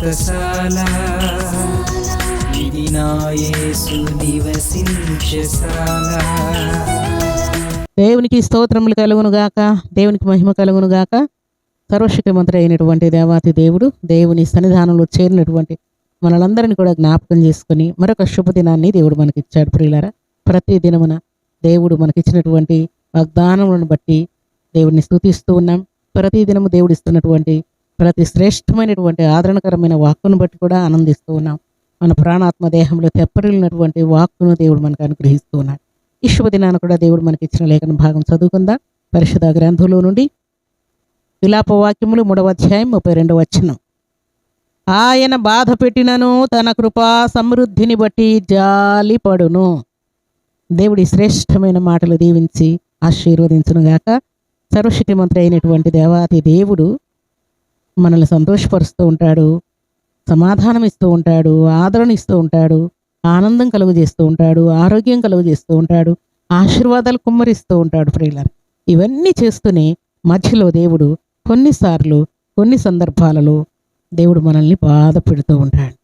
వ్రతశాల ఇది నివసించశాల దేవునికి స్తోత్రములు కలుగును గాక. దేవునికి మహిమ కలుగును గాక. సర్వశక్తిమంతుడు అయినటువంటి దేవాతి దేవుడు దేవుని సన్నిధానంలో చేరినటువంటి మనలందరిని కూడా జ్ఞాపకం చేసుకుని మరొక శుభదినాన్ని దేవుడు మనకి ఇచ్చాడు ప్రియులారా. ప్రతి దినమున దేవుడు మనకిచ్చినటువంటి వాగ్దానములను బట్టి దేవుడిని స్థుతిస్తూ ఉన్నాం. ప్రతి దినము దేవుడు ఇస్తున్నటువంటి ప్రతి శ్రేష్టమైనటువంటి ఆదరణకరమైన వాక్కును బట్టి కూడా ఆనందిస్తూ ఉన్నాం. మన ప్రాణాత్మ దేహంలో తెప్పరిల్లినటువంటి వాక్కును దేవుడు మనకు అనుగ్రహిస్తూ ఉన్నాడు. ఈ శుభదినాన కూడా దేవుడు మనకి ఇచ్చిన లేఖన భాగం చదువుకుందా. పరిషద గ్రంథంలో నుండి విలాప వాక్యములు మూడవ అధ్యాయం ముప్పై రెండవ వచనం. ఆయన బాధ పెట్టినను తన కృపా సమృద్ధిని బట్టి జాలిపడును దేవుడి శ్రేష్టమైన మాటలు దీవించి ఆశీర్వదించునుగాక. సర్వశక్తిమంత్రి అయినటువంటి దేవాతి దేవుడు మనల్ని సంతోషపరుస్తూ ఉంటాడు సమాధానం ఇస్తూ ఉంటాడు ఆదరణ ఇస్తూ ఉంటాడు ఆనందం కలుగు చేస్తూ ఉంటాడు ఆరోగ్యం కలుగు చేస్తూ ఉంటాడు ఆశీర్వాదాలు కుమ్మరిస్తూ ఉంటాడు ప్రియులర్. ఇవన్నీ చేస్తూనే మధ్యలో దేవుడు కొన్నిసార్లు కొన్ని సందర్భాలలో దేవుడు మనల్ని బాధ పెడుతూ ఉంటాడు.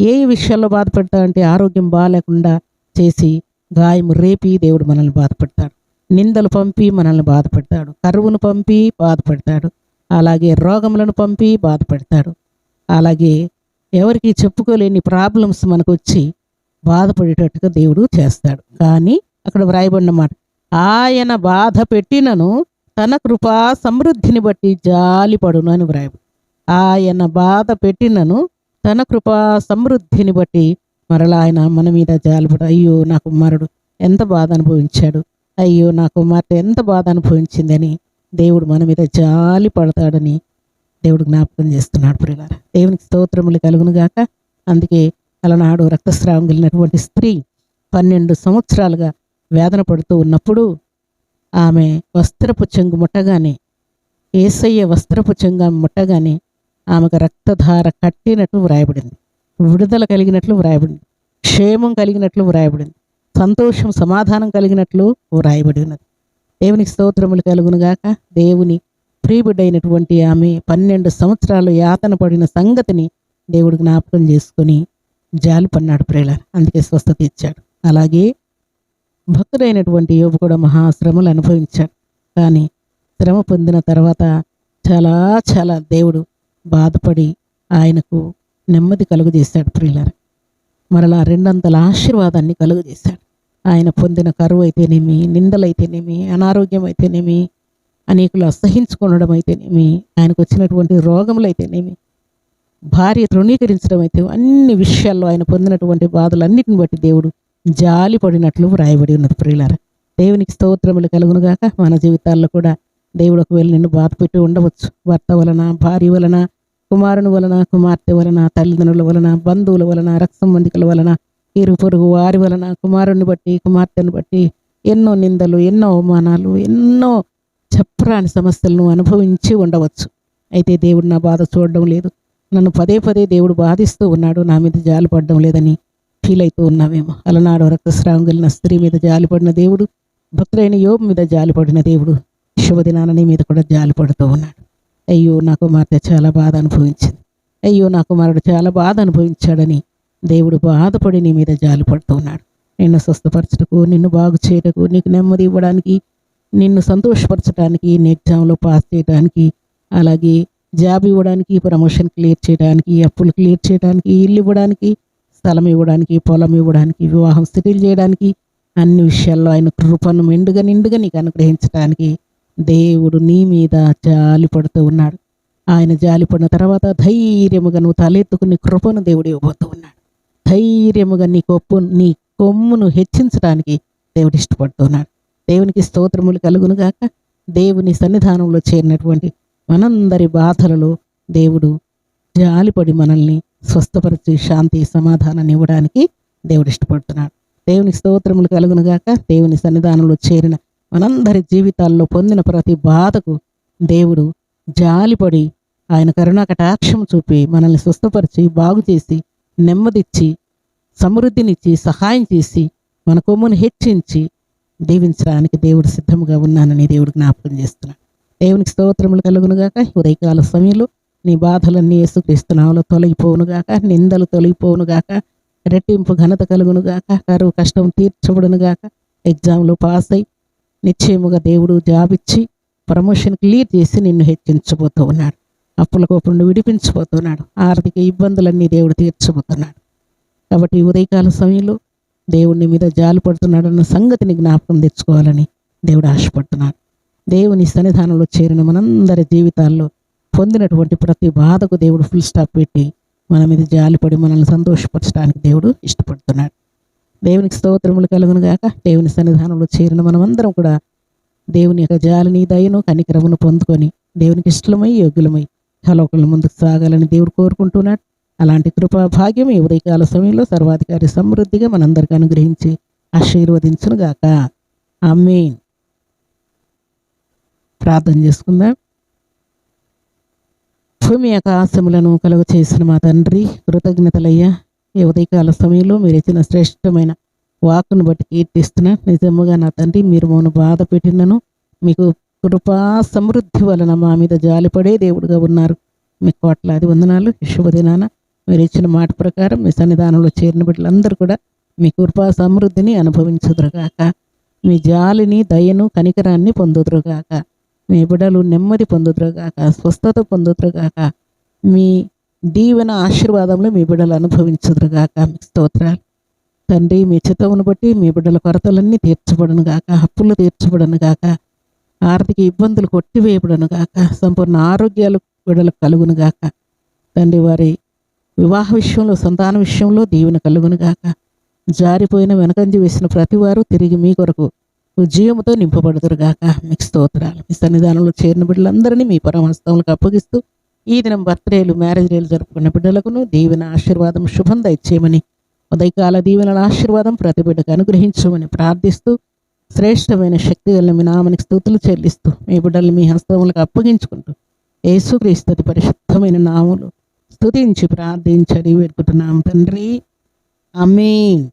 ఏ విషయాల్లో బాధ పెడతా అంటే ఆరోగ్యం బాగాలేకుండా చేసి గాయము రేపి దేవుడు మనల్ని బాధపెడతాడు నిందలు పంపి మనల్ని బాధపెడతాడు కరువును పంపి బాధపెడతాడు అలాగే రోగములను పంపి బాధపడతాడు. అలాగే ఎవరికి చెప్పుకోలేని ప్రాబ్లమ్స్ మనకు వచ్చి బాధపడేటట్టుగా దేవుడు చేస్తాడు. కానీ అక్కడ వ్రాయబడిన మాట ఆయన బాధ పెట్టినను తన కృపా సమృద్ధిని బట్టి జాలిపడును అని వ్రాయబడి ఆయన బాధ పెట్టినను తన కృపా సమృద్ధిని బట్టి మరలా ఆయన మన మీద జాలిపడు అయ్యో నా కుమారుడు ఎంత బాధ అనుభవించాడు. అయ్యో నా కుమార్తె ఎంత బాధ అనుభవించిందని దేవుడు మన మీద జాలి పడతాడని దేవుడు జ్ఞాపకం చేస్తున్నాడు ప్రియులారా. దేవునికి స్తోత్రములు కలుగును గాక. అందుకే అలనాడు రక్తస్రావం కలిగినటువంటి స్త్రీ పన్నెండు సంవత్సరాలుగా వేదన పడుతూ ఉన్నప్పుడు ఆమె వస్త్రపు చెంగు ముట్టగానే ఏసయ్య వస్త్రపు చెంగు ఆమె ముట్టగానే ఆమెకు రక్తధార కట్టినట్లు వ్రాయబడింది. విడుదల కలిగినట్లు వ్రాయబడింది. క్షేమం కలిగినట్లు వ్రాయబడింది. సంతోషం సమాధానం కలిగినట్లు వ్రాయబడి ఉన్నది. దేవునికి స్తోత్రములు కలుగునుగాక దేవుని ప్రీబిడ్డైనటువంటి ఆమె పన్నెండు సంవత్సరాలు యాతన పడిన సంగతిని దేవుడు జ్ఞాపకం చేసుకొని జాలి పన్నాడు ప్రేల అందుకే స్వస్థత ఇచ్చాడు. అలాగే భక్తుడైనటువంటి యోబు కూడా మహాశ్రమలు అనుభవించాడు. కానీ శ్రమ పొందిన తర్వాత చాలా చాలా దేవుడు బాధపడి ఆయనకు నెమ్మది కలుగజేశాడు ప్రియులారా. మరలా రెండంతల ఆశీర్వాదాన్ని కలుగజేశాడు. ఆయన పొందిన కరువు అయితేనేమి నిందలైతేనేమి అనారోగ్యం అయితేనేమి అనేకులు అసహించుకోవడం అయితేనేమి ఆయనకు వచ్చినటువంటి రోగములు అయితేనేమి భార్య తృణీకరించడం అయితే అన్ని విషయాల్లో ఆయన పొందినటువంటి బాధలన్నిటిని బట్టి దేవుడు జాలి పడినట్లు వ్రాయబడి ఉన్నది ప్రియులారా. దేవునికి స్తోత్రములు కలుగునుగాక. మన జీవితాల్లో కూడా దేవుడు ఒకవేళ నిన్ను బాధ పెట్టి ఉండవచ్చు. భర్త వలన భార్య వలన కుమారుని వలన కుమార్తె వలన తల్లిదండ్రుల వలన బంధువుల వలన రక్త సంబంధికుల వలన ఇరు పొరుగు వారి వలన కుమారుని బట్టి కుమార్తెను బట్టి ఎన్నో నిందలు ఎన్నో అవమానాలు ఎన్నో చెప్పరాని సమస్యలను అనుభవించి ఉండవచ్చు. అయితే దేవుడు నా బాధ చూడడం లేదు. నన్ను పదే పదే దేవుడు బాధిస్తూ ఉన్నాడు. నా మీద జాలిపడడం లేదని ఫీల్ అవుతూ ఉన్నామేమో అలనాడు రక్తస్రావం కలిగిన స్త్రీ మీద జాలిపడిన దేవుడు భక్తులైన యోబు మీద జాలిపడిన దేవుడు శుభదినాన్ని మీద కూడా జాలిపడుతూ ఉన్నాడు. అయ్యో నా కుమార్తె చాలా బాధ అనుభవించింది. అయ్యో నా కుమారుడు చాలా బాధ అనుభవించాడని దేవుడు బాధపడి నీ మీద జాలి ఉన్నాడు నిన్ను స్వస్థపరచటకు నిన్ను బాగు చేయటకు నీకు నెమ్మది ఇవ్వడానికి నిన్ను సంతోషపరచడానికి నీ ఎగ్జామ్లో పాస్ చేయడానికి అలాగే జాబ్ ఇవ్వడానికి ప్రమోషన్ క్లియర్ చేయడానికి అప్పులు క్లియర్ చేయడానికి ఇల్లు ఇవ్వడానికి స్థలం ఇవ్వడానికి పొలం ఇవ్వడానికి వివాహం సెటిల్ చేయడానికి అన్ని విషయాల్లో ఆయన కృపను మెండుగా నిండుగా నీకు అనుగ్రహించడానికి దేవుడు నీ మీద జాలి పడుతూ ఉన్నాడు. ఆయన జాలిపడిన తర్వాత ధైర్యముగా నువ్వు తలెత్తుకుని కృపను దేవుడు ఇవ్వబోతూ ఉన్నాడు. ధైర్యముగా నీ కొప్పు నీ కొమ్మును హెచ్చించడానికి దేవుడు ఇష్టపడుతున్నాడు. దేవునికి స్తోత్రములు కలుగునుగాక దేవుని సన్నిధానంలో చేరినటువంటి మనందరి బాధలలో దేవుడు జాలిపడి మనల్ని స్వస్థపరిచి శాంతి సమాధానాన్ని ఇవ్వడానికి దేవుడు ఇష్టపడుతున్నాడు. దేవునికి స్తోత్రములు కలుగునుగాక దేవుని సన్నిధానంలో చేరిన మనందరి జీవితాల్లో పొందిన ప్రతి బాధకు దేవుడు జాలిపడి ఆయన కరుణా కటాక్షం చూపి మనల్ని స్వస్థపరిచి బాగు చేసి నెమ్మదిచ్చి సమృద్ధినిచ్చి సహాయం చేసి మన కొమ్మును హెచ్చించి దీవించడానికి దేవుడు సిద్ధంగా ఉన్నానని దేవుడు జ్ఞాపకం చేస్తున్నాడు. దేవునికి స్తోత్రములు కలుగునుగాక. ఉదయకాల సమయంలో నీ బాధలన్నీ యేసుక్రీస్తునామలో తొలగిపోవునుగాక. నిందలు తొలగిపోవునుగాక. రెట్టింపు ఘనత కలుగునుగాక. కరువు కష్టం తీర్చబడునుగాక. ఎగ్జామ్లో పాస్ అయి నిశ్చయముగా దేవుడు జాబిచ్చి ప్రమోషన్కి లీడ్ చేసి నిన్ను హెచ్చించబోతూ ఉన్నాడు. అప్పుల కోపం విడిపించబోతున్నాడు ఆర్థిక ఇబ్బందులన్నీ దేవుడు తీర్చబోతున్నాడు కాబట్టి ఉదయకాల సమయంలో దేవుని మీద జాలు పడుతున్నాడన్న సంగతిని జ్ఞాపకం తెచ్చుకోవాలని దేవుడు ఆశపడుతున్నాడు. దేవుని సన్నిధానంలో చేరిన మనందరి జీవితాల్లో పొందినటువంటి ప్రతి బాధకు దేవుడు ఫుల్ స్టాప్ పెట్టి మన మీద జాలిపడి మనల్ని సంతోషపరచడానికి దేవుడు ఇష్టపడుతున్నాడు. దేవునికి స్తోత్రములు కలుగును గాక. దేవుని సన్నిధానంలో చేరిన మనమందరం కూడా దేవుని యొక్క జాలిని దయను కనికరమును పొందుకొని దేవునికి ఇష్టమై యోగ్యులమై కలవకుల ముందుకు సాగాలని దేవుడు కోరుకుంటున్నాడు. అలాంటి కృపా భాగ్యం ఈ ఉదయకాల సమయంలో సర్వాధికారి సమృద్ధిగా మనందరికీ అనుగ్రహించి ఆశీర్వదించునుగాక. గాక ప్రార్థన చేసుకుందాం. భూమి ఆకాశములను కలుగు చేసిన మా తండ్రి కృతజ్ఞతలయ్యా ఈ ఉదయకాల సమయంలో మీరు ఇచ్చిన శ్రేష్టమైన వాక్కును బట్టి కీర్తిస్తున్నా నిజముగా నా తండ్రి మీరు మమ్మల్ని బాధ పెట్టినను మీకు కృపా సమృద్ధి వలన మా మీద జాలిపడే దేవుడుగా ఉన్నారు. మీ కోట్లాది వందనాలు. శుభదినాన మీరు ఇచ్చిన మాట ప్రకారం మీ సన్నిధానంలో చేరిన బిడ్డలందరూ కూడా మీ కృపా సమృద్ధిని అనుభవించుదురుగాక. మీ జాలిని దయను కనికరాన్ని పొందుదురుగాక. మీ బిడ్డలు నెమ్మది పొందుదురుగాక స్వస్థత పొందుదురుగాక. మీ దీవెన ఆశీర్వాదంలో మీ బిడ్డలు అనుభవించుదురుగాక. మీ స్తోత్రాలు. తండ్రి మీ చిత్తమును బట్టి మీ బిడ్డల కొరతలన్నీ తీర్చబడను గాక అప్పులు తీర్చబడను గాక ఆర్థిక ఇబ్బందులు కొట్టివేయబడను గాక. సంపూర్ణ ఆరోగ్యాలు బిడ్డలకు కలుగును గాక. తండ్రి వారి వివాహ విషయంలో సంతాన విషయంలో దీవెన కలుగును గాక. జారిపోయిన వెనకంజి వేసిన ప్రతివారు తిరిగి మీ కొరకు ఉజ్జీవముతో నింపబడుతురు గాక. మీకు స్తోత్రాలు. మీ సన్నిధానంలో చేరిన బిడ్డలందరినీ మీ పరమహస్తములకు అప్పగిస్తూ ఈ దినం బర్త్డేలు మ్యారేజ్ డేలు జరుపుకున్న బిడ్డలకును దీవెన ఆశీర్వాదం శుభం దయచేయమని ఉదయకాల దీవెనల ఆశీర్వాదం ప్రతి బిడ్డకు అనుగ్రహించమని ప్రార్థిస్తూ శ్రేష్టమైన శక్తి గల మీ నామనికి స్థుతులు చెల్లిస్తూ మీ బిడ్డలు మీ హస్తములకు అప్పగించుకుంటూ యేసుక్రీస్తుతి పరిశుద్ధమైన నాములు స్తుతించి ప్రార్థించడి వేడుకుంటున్నాం తండ్రి. అమీన్